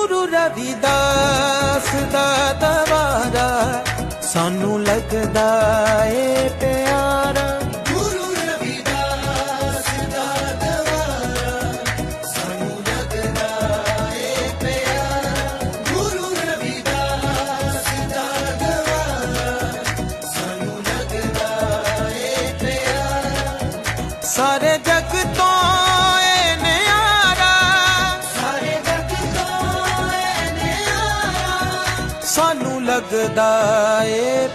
ਗੁਰੂ ਰਵਿਦਾਸ ਦਾ ਦਵਾਰਾ ਸਾਨੂੰ ਲੱਗਦਾ ਏ ਪਿਆਰਾ। ਗੁਰੂ ਰਵਿਦਾਸ ਦਾ ਦਵਾਰਾ ਸਾਨੂੰ ਲੱਗਦਾ ਏ ਪਿਆਰਾ। ਗੁਰੂ ਰਵਿਦਾਸ ਦਾ ਦਵਾਰਾ ਸਾਨੂੰ ਲੱਗਦਾ ਏ ਪਿਆਰਾ। ਸਾਰੇ ਜਗ ਤੋਂ ਸਾਨੂੰ ਲੱਗਦਾ ਏ